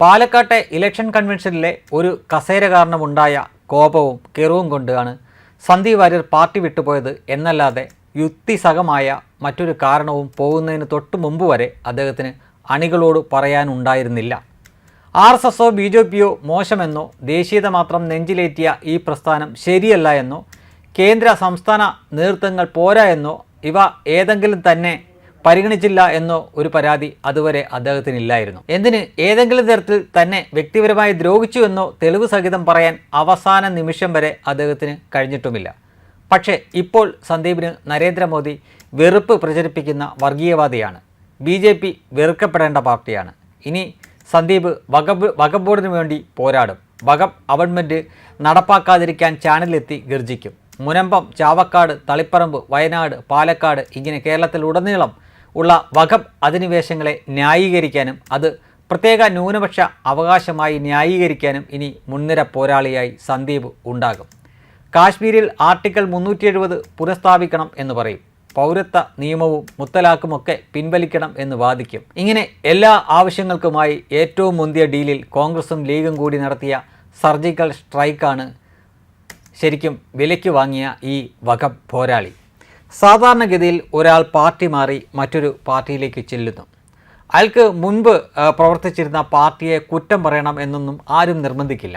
പാലക്കാട്ടെ ഇലക്ഷൻ കൺവെൻഷനിലെ ഒരു കസേര കാരണമുണ്ടായ കോപവും കെറുവും കൊണ്ടാണ് സന്ദീപ് വാര്യർ പാർട്ടി വിട്ടുപോയത് എന്നല്ലാതെ യുക്തിസഹമായ മറ്റൊരു കാരണവും പോകുന്നതിന് തൊട്ട് മുമ്പ് വരെ അദ്ദേഹത്തിന് അണികളോട് പറയാനുണ്ടായിരുന്നില്ല. ആർ എസ് എസോ ബി ജെ പിയോ മോശമെന്നോ ദേശീയത മാത്രം നെഞ്ചിലേറ്റിയ ഈ പ്രസ്ഥാനം ശരിയല്ല എന്നോ കേന്ദ്ര സംസ്ഥാന നേതൃത്വങ്ങൾ പോരാ എന്നോ ഇവ ഏതെങ്കിലും തന്നെ പരിഗണിച്ചില്ല എന്നോ ഒരു പരാതി അതുവരെ അദ്ദേഹത്തിനില്ലായിരുന്നു. എന്തിന്? ഏതെങ്കിലും തരത്തിൽ തന്നെ വ്യക്തിപരമായി ദ്രോഹിച്ചു എന്നോ തെളിവ് സഹിതം പറയാൻ അവസാന നിമിഷം വരെ അദ്ദേഹത്തിന് കഴിഞ്ഞിട്ടുമില്ല. പക്ഷേ ഇപ്പോൾ സന്ദീപിന് നരേന്ദ്രമോദി വെറുപ്പ് പ്രചരിപ്പിക്കുന്ന വർഗീയവാദിയാണ്. ബി ജെ പി വെറുക്കപ്പെടേണ്ട പാർട്ടിയാണ്. ഇനി സന്ദീപ് വകബ് വകബോർഡിന് വേണ്ടി പോരാടും. വകബ് അവൺമെന്റ് നടപ്പാക്കാതിരിക്കാൻ ചാനലിലെത്തി ഗർജിക്കും. മുനമ്പം ചാവക്കാട് തളിപ്പറമ്പ് വയനാട് പാലക്കാട് ഇങ്ങനെ കേരളത്തിലുടനീളം ഉള്ള വകബ് അധിനിവേശങ്ങളെ ന്യായീകരിക്കാനും അത് പ്രത്യേക ന്യൂനപക്ഷ അവകാശമായി ന്യായീകരിക്കാനും ഇനി മുൻനിര പോരാളിയായി സന്ദീപ് ഉണ്ടാകും. കാശ്മീരിൽ ആർട്ടിക്കിൾ മുന്നൂറ്റി എഴുപത് പുനഃസ്ഥാപിക്കണം എന്ന് പറയും. പൗരത്വ നിയമവും മുത്തലാക്കുമൊക്കെ പിൻവലിക്കണം എന്ന് വാദിക്കും. ഇങ്ങനെ എല്ലാ ആവശ്യങ്ങൾക്കുമായി ഏറ്റവും മുന്തിയ ഡീലിൽ കോൺഗ്രസും ലീഗും കൂടി നടത്തിയ സർജിക്കൽ സ്ട്രൈക്കാണ് ശരിക്കും വിലയ്ക്ക് വാങ്ങിയ ഈ വകം പോരാളി. സാധാരണഗതിയിൽ ഒരാൾ പാർട്ടി മാറി മറ്റൊരു പാർട്ടിയിലേക്ക് ചെല്ലുന്നു. അയാൾക്ക് മുൻപ് പ്രവർത്തിച്ചിരുന്ന പാർട്ടിയെ കുറ്റം പറയണം എന്നൊന്നും ആരും നിർബന്ധിക്കില്ല.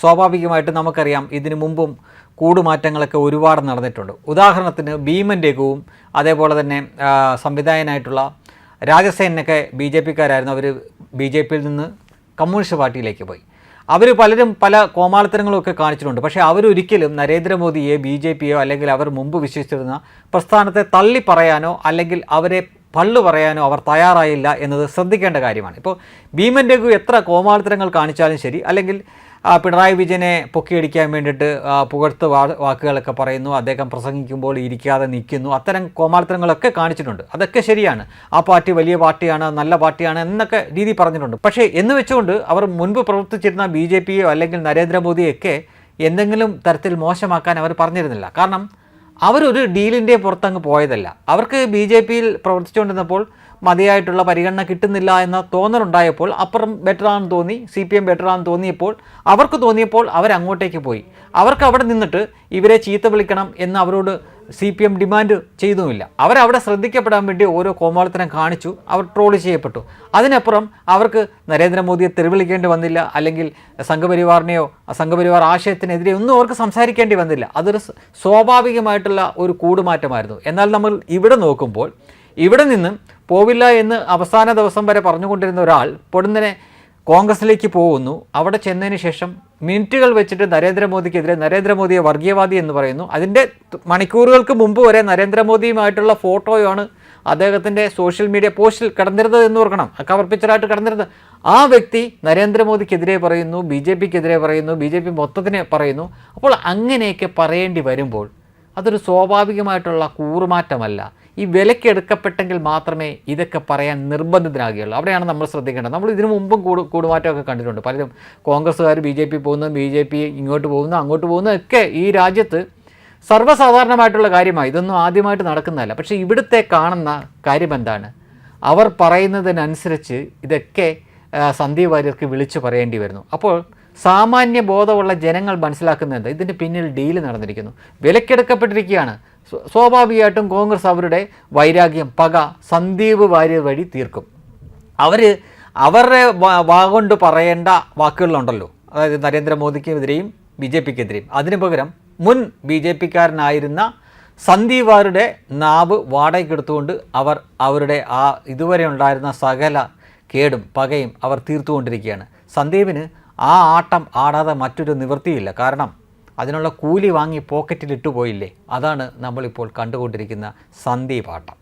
സ്വാഭാവികമായിട്ട് നമുക്കറിയാം ഇതിനു മുമ്പും കൂടുമാറ്റങ്ങളൊക്കെ ഒരുപാട് നടന്നിട്ടുണ്ട്. ഉദാഹരണത്തിന് ഭീമൻ രഘുവും അതേപോലെ തന്നെ സംവിധായകനായിട്ടുള്ള രാജസേനൊക്കെ ബി ജെ പിക്കാരായിരുന്നു. അവർ ബി ജെ പിയിൽ നിന്ന് കമ്മ്യൂണിസ്റ്റ് പാർട്ടിയിലേക്ക് പോയി. അവർ പലരും പല കോമാളിത്തരങ്ങളൊക്കെ കാണിച്ചിട്ടുണ്ട്. പക്ഷേ അവരൊരിക്കലും നരേന്ദ്രമോദിയെ ബി ജെ പിയോ അല്ലെങ്കിൽ അവർ മുമ്പ് വിശ്വസിച്ചിരുന്ന പ്രസ്ഥാനത്തെ തള്ളി പറയാനോ അല്ലെങ്കിൽ അവരെ പള്ളു പറയാനോ അവർ തയ്യാറായില്ല എന്നത് ശ്രദ്ധിക്കേണ്ട കാര്യമാണ്. ഇപ്പോൾ ഭീമൻ രഘു എത്ര കോമാളിത്തരങ്ങൾ കാണിച്ചാലും ശരി അല്ലെങ്കിൽ പിണറായി വിജയനെ പൊക്കിയടിക്കാൻ വേണ്ടിയിട്ട് പുകഴ്ത്ത് വാക്കുകളൊക്കെ പറയുന്നു. അദ്ദേഹം പ്രസംഗിക്കുമ്പോൾ ഇരിക്കാതെ നിൽക്കുന്നു. അത്തരം കോമാളിത്തരങ്ങളൊക്കെ കാണിച്ചിട്ടുണ്ട്. അതൊക്കെ ശരിയാണ്. ആ പാർട്ടി വലിയ പാർട്ടിയാണ് നല്ല പാർട്ടിയാണ് എന്നൊക്കെ രീതി പറഞ്ഞിട്ടുണ്ട്. പക്ഷേ എന്ന് വെച്ചുകൊണ്ട് അവർ മുൻപ് പ്രവർത്തിച്ചിരുന്ന ബി ജെ പിയോ അല്ലെങ്കിൽ നരേന്ദ്രമോദിയൊക്കെ എന്തെങ്കിലും തരത്തിൽ മോശമാക്കാൻ അവർ പറഞ്ഞിരുന്നില്ല. കാരണം അവരൊരു ഡീലിന്റെ പുറത്തങ്ങ് പോയതല്ല. അവർക്ക് ബി ജെ പിയിൽ പ്രവർത്തിച്ചുകൊണ്ടിരുന്നപ്പോൾ മതിയായിട്ടുള്ള പരിഗണന കിട്ടുന്നില്ല എന്ന തോന്നലുണ്ടായപ്പോൾ അപ്പുറം ബെറ്ററാണെന്ന് തോന്നി സി പി എം ബെറ്ററാണെന്ന് തോന്നിയപ്പോൾ അവർക്ക് തോന്നിയപ്പോൾ അവരങ്ങോട്ടേക്ക് പോയി. അവർക്ക് അവിടെ നിന്നിട്ട് ഇവരെ ചീത്ത വിളിക്കണം എന്ന് അവരോട് സി പി എം ഡിമാൻഡ് ചെയ്തുമില്ല. അവരവിടെ ശ്രദ്ധിക്കപ്പെടാൻ വേണ്ടി ഓരോ കോമാളിത്തരം കാണിച്ചു അവർ ട്രോൾ ചെയ്യപ്പെട്ടു. അതിനപ്പുറം അവർക്ക് നരേന്ദ്രമോദിയെ തെരുവിളിക്കേണ്ടി വന്നില്ല അല്ലെങ്കിൽ സംഘപരിവാറിനെയോ സംഘപരിവാർ ആശയത്തിനെതിരെ ഒന്നും അവർക്ക് സംസാരിക്കേണ്ടി വന്നില്ല. അതൊരു സ്വാഭാവികമായിട്ടുള്ള ഒരു കൂടുമാറ്റമായിരുന്നു. എന്നാൽ നമ്മൾ ഇവിടെ നോക്കുമ്പോൾ ഇവിടെ നിന്ന് പോവില്ല എന്ന് അവസാന ദിവസം വരെ പറഞ്ഞുകൊണ്ടിരുന്ന ഒരാൾ പൊടുന്നനെ കോൺഗ്രസിലേക്ക് പോകുന്നു. അവിടെ ചെന്നതിന് ശേഷം മിനിറ്റുകൾ വെച്ചിട്ട് നരേന്ദ്രമോദിക്കെതിരെ നരേന്ദ്രമോദിയെ വർഗീയവാദി എന്ന് പറയുന്നു. അതിന്റെ മണിക്കൂറുകൾക്ക് മുമ്പ് വരെ നരേന്ദ്രമോദിയുമായിട്ടുള്ള ഫോട്ടോയാണ് അദ്ദേഹത്തിന്റെ സോഷ്യൽ മീഡിയ പോസ്റ്റിൽ കിടന്നിരുന്നത് എന്ന് ഓർക്കണം. കവർ പിക്ചറായിട്ട് കിടന്നിരുന്നത്. ആ വ്യക്തി നരേന്ദ്രമോദിക്കെതിരെ പറയുന്നു ബി ജെ പിക്കെതിരെ പറയുന്നു ബി ജെ പി മൊത്തത്തിനെ പറയുന്നു. അപ്പോൾ അങ്ങനെയൊക്കെ പറയേണ്ടി വരുമ്പോൾ അതൊരു സ്വാഭാവികമായിട്ടുള്ള കൂറുമാറ്റമല്ല. ഈ വിലക്കെടുക്കപ്പെട്ടെങ്കിൽ മാത്രമേ ഇതൊക്കെ പറയാൻ നിർബന്ധിതനാകുകയുള്ളൂ അവിടെയാണ് നമ്മൾ ശ്രദ്ധിക്കേണ്ടത്. നമ്മൾ ഇതിനു മുമ്പും കൂടു കൂടുമാറ്റമൊക്കെ കണ്ടിട്ടുണ്ട്. പലരും കോൺഗ്രസ്സുകാർ ബി ജെ പി പോകുന്നു ബി ജെ പി ഇങ്ങോട്ട് പോകുന്നു അങ്ങോട്ട് പോകുന്നു ഒക്കെ ഈ രാജ്യത്ത് സർവസാധാരണമായിട്ടുള്ള കാര്യമാണ് ഇതൊന്നും ആദ്യമായിട്ട് നടക്കുന്നതല്ല. പക്ഷേ ഇവിടുത്തെ കാണുന്ന കാര്യം എന്താണ്? അവർ പറയുന്നതിനനുസരിച്ച് ഇതൊക്കെ സന്ദീപ് വാര്യർക്ക് വിളിച്ചു പറയേണ്ടി വരുന്നു. അപ്പോൾ സാമാന്യ ബോധമുള്ള ജനങ്ങൾ മനസ്സിലാക്കുന്നത് ഇതിന്റെ പിന്നിൽ ഡീൽ നടന്നിരിക്കുന്നു. വിലക്കെടുക്കപ്പെട്ടിരിക്കുകയാണ് സ്വാഭാവികമായിട്ടും കോൺഗ്രസ് അവരുടെ വൈരാഗ്യം പക സന്ദീപ് വാര്യർ വഴി തീർക്കും. അവർ അവരുടെ വാ- കൊണ്ട് പറയേണ്ട വാക്കുകളുണ്ടല്ലോ അതായത് നരേന്ദ്രമോദിക്കെതിരെയും ബി ജെ പിക്കെതിരെയും. അതിനു പകരം മുൻ ബി ജെ പിക്കാരനായിരുന്ന സന്ദീപാരുടെ നാവ് വാടകയ്ക്കെടുത്തുകൊണ്ട് അവർ അവരുടെ ആ ഇതുവരെ ഉണ്ടായിരുന്ന സകല കേടും പകയും അവർ തീർത്തുകൊണ്ടിരിക്കുകയാണ്. സന്ദീപിന് ആ ആട്ടം ആടാതെ മറ്റൊരു നിവൃത്തിയില്ല. കാരണം അതിനുള്ള കൂലി വാങ്ങി പോക്കറ്റിൽ ഇട്ടുപോയില്ലേ? അതാണ് നമ്മളിപ്പോൾ കണ്ടുകൊണ്ടിരിക്കുന്ന സന്ദീപ് ആട്ടം